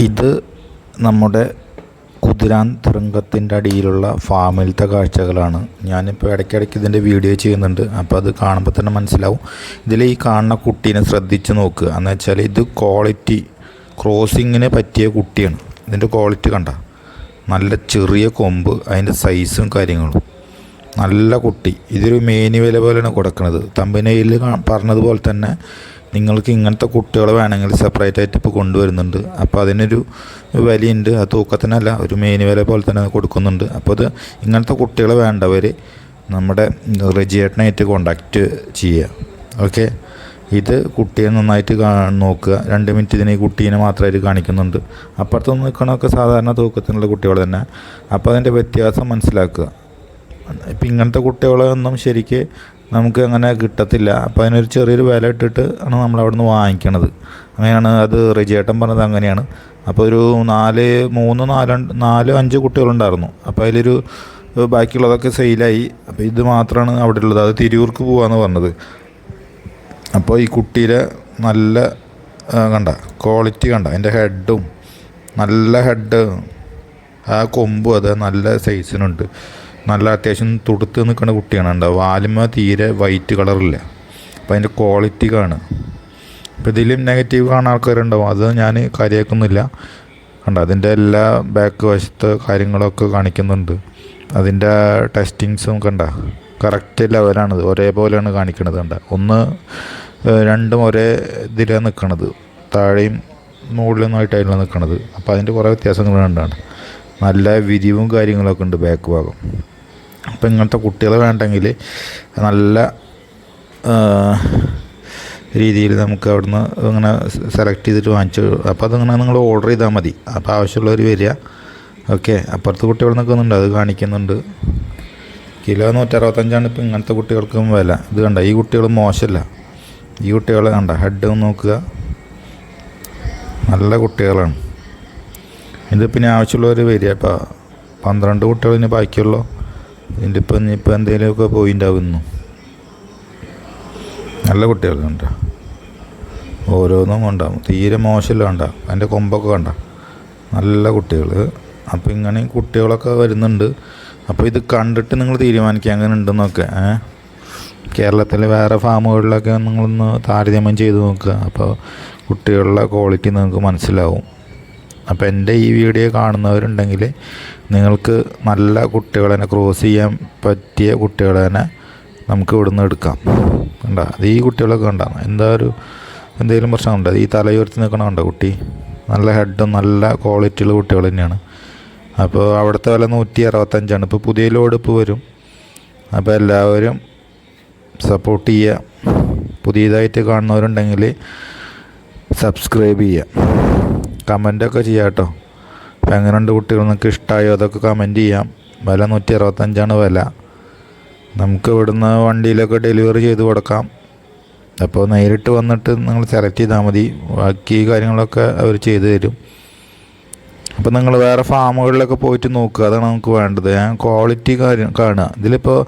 ഇത് നമ്മുടെ കുതിരാൻ തുരങ്കത്തിന്റെ അടിയിലുള്ള ഫാമിലത്തെ കാഴ്ചകളാണ്. ഞാനിപ്പോൾ ഇടയ്ക്കിടയ്ക്ക് ഇതിന്റെ വീഡിയോ ചെയ്യുന്നുണ്ട്. അപ്പോൾ അത് കാണുമ്പോൾ തന്നെ മനസ്സിലാവും. ഇതിൽ ഈ കാണുന്ന കുട്ടീനെ ശ്രദ്ധിച്ച് നോക്കുക എന്ന് വെച്ചാൽ ഇത് ക്വാളിറ്റി ക്രോസിങ്ങിന് പറ്റിയ കുട്ടിയാണ്. ഇതിന്റെ ക്വാളിറ്റി കണ്ട. നല്ല ചെറിയ കൊമ്പ് അതിന്റെ സൈസും കാര്യങ്ങളും. നല്ല കുട്ടി. ഇതൊരു മേനി വില പോലെയാണ് കൊടുക്കുന്നത് തമ്പനയിൽ പറഞ്ഞതുപോലെ തന്നെ നിങ്ങൾക്ക് ഇങ്ങനത്തെ കുട്ടികളെ വേണമെങ്കിൽ സെപ്പറേറ്റ് ആയിട്ട് ഇപ്പോൾ കൊണ്ടുവരുന്നുണ്ട്. അപ്പോൾ അതിനൊരു വിലയുണ്ട്. ആ തൂക്കത്തിനല്ല ഒരു മെയിൻ വില പോലെ തന്നെ കൊടുക്കുന്നുണ്ട്. അപ്പോൾ അത് ഇങ്ങനത്തെ കുട്ടികളെ വേണ്ടവർ നമ്മുടെ റെജിയേട്ടനായിട്ട് കോണ്ടാക്റ്റ് ചെയ്യുക ഓക്കെ ഇത് കുട്ടിയെ നന്നായിട്ട് നോക്കുക. രണ്ട് മിനിറ്റ് ഇതിന് കുട്ടീനെ മാത്രമായിട്ട് കാണിക്കുന്നുണ്ട്. അപ്പുറത്ത് നിൽക്കണമൊക്കെ സാധാരണ തൂക്കത്തിനുള്ള കുട്ടികൾ തന്നെ. അപ്പോൾ അതിന്റെ വ്യത്യാസം മനസ്സിലാക്കുക. ഇപ്പം ഇങ്ങനത്തെ കുട്ടികളെ ഒന്നും ശരിക്ക് നമുക്ക് അങ്ങനെ കിട്ടത്തില്ല. അപ്പോൾ അതിനൊരു ചെറിയൊരു വില ഇട്ടിട്ട് ആണ് നമ്മൾ അവിടെ നിന്ന് വാങ്ങിക്കണത്. അങ്ങനെയാണ് അത് റിജേട്ടൻ പറഞ്ഞത് അങ്ങനെയാണ്. അപ്പോൾ ഒരു നാല് മൂന്ന് നാല് നാല് അഞ്ച് കുട്ടികളുണ്ടായിരുന്നു. അപ്പോൾ അതിലൊരു ബാക്കിയുള്ളതൊക്കെ സെയിലായി. അപ്പോൾ ഇത് മാത്രമാണ് അവിടെ ഉള്ളത്. അത് തിരൂർക്ക് പോവാന്ന് പറഞ്ഞത്. അപ്പോൾ ഈ കുട്ടിയിലെ നല്ല കണ്ട ക്വാളിറ്റി കണ്ട. അതിന്റെ ഹെഡും നല്ല ഹെഡ് ആ കൊമ്പും അത് നല്ല സൈസിനുണ്ട് നല്ല അത്യാവശ്യം തുടുത്ത് നിൽക്കുന്ന കുട്ടിയാണ്. ഉണ്ടാവുക വാലുമ തീരെ വൈറ്റ് കളറില്ല അപ്പോൾ അതിന്റെ ക്വാളിറ്റി കാണുക അപ്പോൾ ഇതിലും നെഗറ്റീവ് കാണുന്ന ആൾക്കാരുണ്ടാവും. അത് ഞാൻ കാര്യമാക്കുന്നില്ല. കണ്ട അതിന്റെ എല്ലാ ബാക്ക് വശത്ത് കാര്യങ്ങളൊക്കെ കാണിക്കുന്നുണ്ട്. അതിന്റെ ടെസ്റ്റിങ്സും കണ്ട കറക്റ്റ് ലെവലാണിത് ഒരേപോലെയാണ് കാണിക്കണത് കണ്ട. ഒന്ന് രണ്ടും ഒരേ ഇതിലാണ് നിൽക്കണത് താഴെയും മുകളിലൊന്നായിട്ടായിരുന്നു നിൽക്കണത് അപ്പോൾ അതിന്റെ കുറേ വ്യത്യാസങ്ങൾ കണ്ടാണ്. നല്ല വിരിവും കാര്യങ്ങളൊക്കെ ഉണ്ട് ബാക്ക് ഭാഗം. അപ്പം ഇങ്ങനത്തെ കുട്ടികളെ വേണ്ടെങ്കിൽ നല്ല രീതിയിൽ നമുക്ക് അവിടുന്ന് ഇങ്ങനെ സെലക്ട് ചെയ്തിട്ട് വാങ്ങിച്ചു അപ്പോൾ അതിങ്ങനെ നിങ്ങൾ ഓർഡർ ചെയ്താൽ മതി. അപ്പോൾ ആവശ്യമുള്ളവർ വരിക. ഓക്കെ അപ്പുറത്ത് കുട്ടികൾ നിൽക്കുന്നുണ്ട്. അത് കാണിക്കുന്നുണ്ട്. കിലോ നൂറ്ററുപത്തഞ്ചാണ് ഇപ്പോൾ ഇങ്ങനത്തെ കുട്ടികൾക്കും വില. ഇത് കണ്ട? ഈ കുട്ടികൾ മോശമല്ല. ഈ കുട്ടികളെ കണ്ട? ഹെഡ് നോക്കുക. നല്ല കുട്ടികളാണ്. ഇത് പിന്നെ ആവശ്യമുള്ളവർ വരിക ഇപ്പോൾ പന്ത്രണ്ട് കുട്ടികൾ ഇനി ബാക്കിയുള്ളൂ. ഇതിന്റെ ഇപ്പം ഇനിയിപ്പോൾ എന്തെങ്കിലുമൊക്കെ പോയിന്റാവുന്നു നല്ല കുട്ടികളുണ്ട്. ഓരോന്നും ഉണ്ടാവും തീരെ മോശമില്ല കണ്ട. അതിന്റെ കൊമ്പൊക്കെ കണ്ട. നല്ല കുട്ടികൾ അപ്പോൾ ഇങ്ങനെ കുട്ടികളൊക്കെ വരുന്നുണ്ട്. അപ്പോൾ ഇത് കണ്ടിട്ട് നിങ്ങൾ തീരുമാനിക്കുക അങ്ങനെ ഉണ്ടെന്നൊക്കെ. ഏ? കേരളത്തിലെ വേറെ ഫാമുകളിലൊക്കെ നിങ്ങളൊന്ന് താരതമ്യം ചെയ്ത് നോക്കുക. അപ്പോൾ കുട്ടികളുടെ ക്വാളിറ്റി നിങ്ങൾക്ക് മനസ്സിലാവും. അപ്പോൾ എന്റെ ഈ വീഡിയോ കാണുന്നവരുണ്ടെങ്കിൽ നിങ്ങൾക്ക് നല്ല കുട്ടികളെ ക്രോസ് ചെയ്യാൻ പറ്റിയ കുട്ടികളെ തന്നെ നമുക്ക് ഇവിടുന്ന് എടുക്കാം. കണ്ട? അത് ഈ കുട്ടികളൊക്കെ ഉണ്ടാകും എന്താ ഒരു എന്തെങ്കിലും പ്രശ്നമുണ്ട് ഈ തലയുയർത്തി നിൽക്കണ കണ്ടോ കുട്ടി? നല്ല ഹെഡും നല്ല ക്വാളിറ്റിയുള്ള കുട്ടികൾ തന്നെയാണ്. അപ്പോൾ അവിടുത്തെ വില നൂറ്റി അറുപത്തഞ്ചാണ്. ഇപ്പോൾ പുതിയ ലോഡ് ഇപ്പോൾ വരും. അപ്പോൾ എല്ലാവരും സപ്പോർട്ട് ചെയ്യുക. പുതിയതായിട്ട് കാണുന്നവരുണ്ടെങ്കിൽ സബ്സ്ക്രൈബ് ചെയ്യുക. കമന്റൊക്കെ ചെയ്യാം കേട്ടോ അപ്പോൾ എങ്ങനെയുണ്ട് കുട്ടികൾ? നിങ്ങൾക്ക് ഇഷ്ടമായോ അതൊക്കെ കമന്റ് ചെയ്യാം. വില നൂറ്റി അറുപത്തഞ്ചാണ് വില. നമുക്ക് ഇവിടുന്ന് വണ്ടിയിലൊക്കെ ഡെലിവറി ചെയ്ത് കൊടുക്കാം. അപ്പോൾ നേരിട്ട് വന്നിട്ട് നിങ്ങൾ സെലക്ട് ചെയ്താൽ മതി. ബാക്കി കാര്യങ്ങളൊക്കെ അവർ ചെയ്തു തരും. അപ്പോൾ നിങ്ങൾ വേറെ ഫാമുകളിലൊക്കെ പോയിട്ട് നോക്കുക. അതാണ് നമുക്ക് വേണ്ടത്. ഞാൻ ക്വാളിറ്റി കാര്യം കാണുക. ഇതിലിപ്പോൾ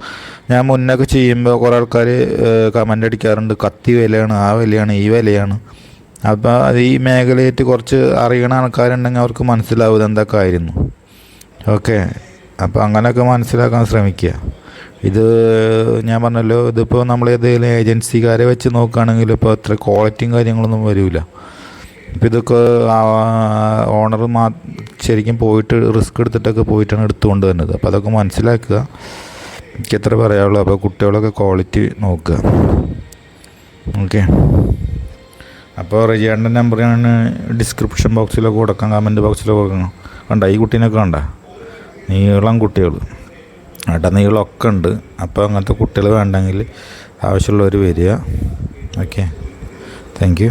ഞാൻ മുന്നൊക്കെ ചെയ്യുമ്പോൾ കുറേ ആൾക്കാർ കമന്റ് അടിക്കാറുണ്ട്. കത്തി വിലയാണ് ആ വിലയാണ് ഈ വിലയാണ്. അപ്പോൾ അത് ഈ മേഖലയായിട്ട് കുറച്ച് അറിയണ ആൾക്കാരുണ്ടെങ്കിൽ അവർക്ക് മനസ്സിലാവും എന്തൊക്കെ ആയിരുന്നു. ഓക്കെ. അപ്പോൾ അങ്ങനെയൊക്കെ മനസ്സിലാക്കാൻ ശ്രമിക്കുക ഇത് ഞാൻ പറഞ്ഞല്ലോ ഇതിപ്പോൾ നമ്മൾ ഏതെങ്കിലും ഏജൻസിക്കാരെ വെച്ച് നോക്കുകയാണെങ്കിൽ ഇപ്പോൾ അത്ര ക്വാളിറ്റിയും കാര്യങ്ങളൊന്നും വരില്ല ഇപ്പം ഇതൊക്കെ ഓണർ മാ ശരിക്കും പോയിട്ട് റിസ്ക് എടുത്തിട്ടൊക്കെ പോയിട്ടാണ് എടുത്തുകൊണ്ട് വരുന്നത്. അപ്പോൾ അതൊക്കെ മനസ്സിലാക്കുക. എനിക്ക് എത്ര പറയാനുള്ളൂ. അപ്പോൾ കുട്ടികളൊക്കെ ക്വാളിറ്റി നോക്കുക. ഓക്കെ. അപ്പോൾ റെജിയാന്റെ നമ്പർ ഞാൻ ഡിസ്ക്രിപ്ഷൻ ബോക്സിലൊക്കെ കൊടുക്കാം കമന്റ് ബോക്സിലൊക്കെ കൊടുക്കണം. കണ്ട ഈ കുട്ടീനൊക്കെ കണ്ട? നീളം കുട്ടികൾ ഏട്ടാ നീളമൊക്കെ ഉണ്ട്. അപ്പോൾ അങ്ങനത്തെ കുട്ടികൾ വേണ്ടെങ്കിൽ ആവശ്യമുള്ളവർ വരിക. Okay thank you